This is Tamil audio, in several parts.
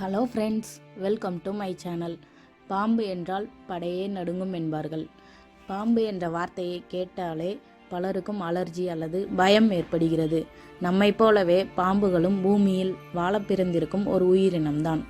Hello friends welcome to my channel பாம்பு என்றால் படையே நடுங்கும் என்பார்கள். பாம்பு என்ற வார்த்தையை கேட்டாலே பலருக்கும் அலர்ஜி அல்லது பயம் ஏற்படுகிறது. நம்மைப் போலவே பாம்புகளும் பூமியில் வாழ பிறந்திருக்கும் ஒரு உயிரினம்தான்.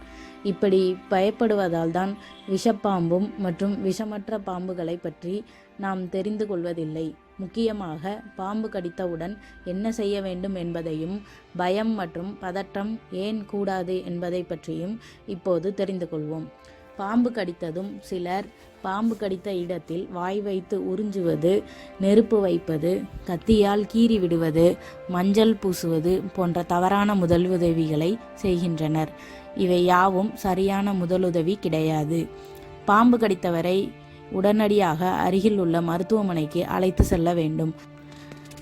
இப்படி பயப்படுவதால் தான் விஷப்பாம்பும் மற்றும் விஷமற்ற பாம்புகளை பற்றி நாம் தெரிந்து கொள்வதில்லை. முக்கியமாக பாம்பு கடித்தவுடன் என்ன செய்ய வேண்டும் என்பதையும் பயம் மற்றும் பதற்றம் ஏன் கூடாது என்பதை பற்றியும் இப்போது தெரிந்து கொள்வோம். பாம்பு கடித்ததும் சிலர் பாம்பு கடித்த இடத்தில் வாய் வைத்து உறிஞ்சுவது நெருப்பு வைப்பது கத்தியால் கீறி விடுவது மஞ்சள் பூசுவது போன்ற தவறான முதலுதவிகளை செய்கின்றனர். இவை யாவும் சரியான முதலுதவி கிடையாது. பாம்பு கடித்தவரை உடனடியாக அருகில் உள்ள மருத்துவமனைக்கு அழைத்து செல்ல வேண்டும்.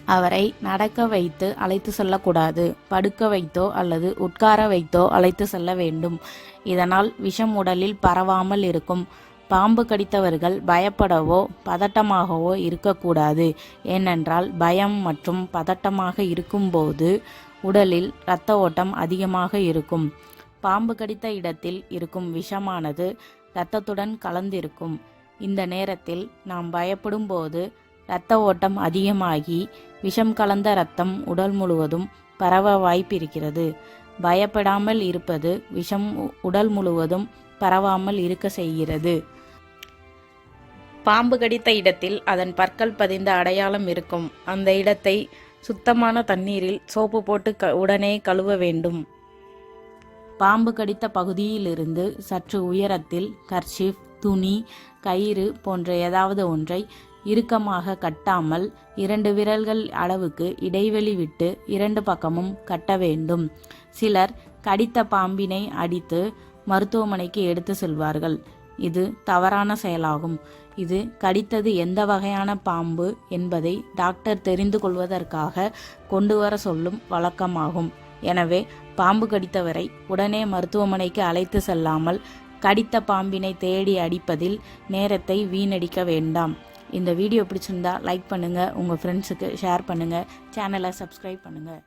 அவரை நடக்க வைத்து அழைத்து செல்லக்கூடாது. படுக்க வைத்தோ அல்லது உட்கார வைத்தோ அழைத்து செல்ல வேண்டும். இதனால் விஷம் உடலில் பரவாமல் இருக்கும். பாம்பு கடித்தவர்கள் பயப்படவோ பதட்டமாகவோ இருக்கக்கூடாது. ஏனென்றால் பயம் மற்றும் பதட்டமாக இருக்கும்போது உடலில் இரத்த ஓட்டம் அதிகமாக இருக்கும். பாம்பு கடித்த இடத்தில் இருக்கும் விஷமானது இரத்தத்துடன் கலந்திருக்கும். இந்த நேரத்தில் நாம் பயப்படும் போது இரத்த ஓட்டம் அதிகமாகி விஷம் கலந்த இரத்தம் உடல் முழுவதும் பரவ வாய்ப்பிருக்கிறது. பயப்படாமல் இருப்பது விஷம் உ- உடல் முழுவதும் பரவாமல் இருக்க செய்கிறது. பாம்பு கடித்த இடத்தில் அதன் பற்கள் பதிந்த அடையாளம் இருக்கும். அந்த இடத்தை சுத்தமான தண்ணீரில் சோப்பு போட்டு க உடனே கழுவ வேண்டும். பாம்பு கடித்த பகுதியிலிருந்து சற்று உயரத்தில் கர்ஷிப் துணி கயிறு போன்ற ஏதாவது ஒன்றை இறுக்கமாக கட்டாமல் இரண்டு விரல்கள் அளவுக்கு இடைவெளி விட்டு இரண்டு பக்கமும் கட்ட வேண்டும். சிலர் கடித்த பாம்பினை அடித்து மருத்துவமனைக்கு எடுத்து செல்வார்கள். இது தவறான செயலாகும். இது கடித்தது எந்த வகையான பாம்பு என்பதை டாக்டர் தெரிந்து கொள்வதற்காக கொண்டு வர சொல்லும் வழக்கமாகும். எனவே பாம்பு கடித்தவரை உடனே மருத்துவமனைக்கு அழைத்து செல்லாமல் கடித்த பாம்பினை தேடி அடிப்பதில் நேரத்தை வீணடிக்க வேண்டாம். இந்த வீடியோ பிடிச்சிருந்தா லைக் பண்ணுங்கள் உங்கள் ஃப்ரெண்ட்ஸுக்கு ஷேர் பண்ணுங்கள் சேனலை சப்ஸ்கிரைப் பண்ணுங்கள்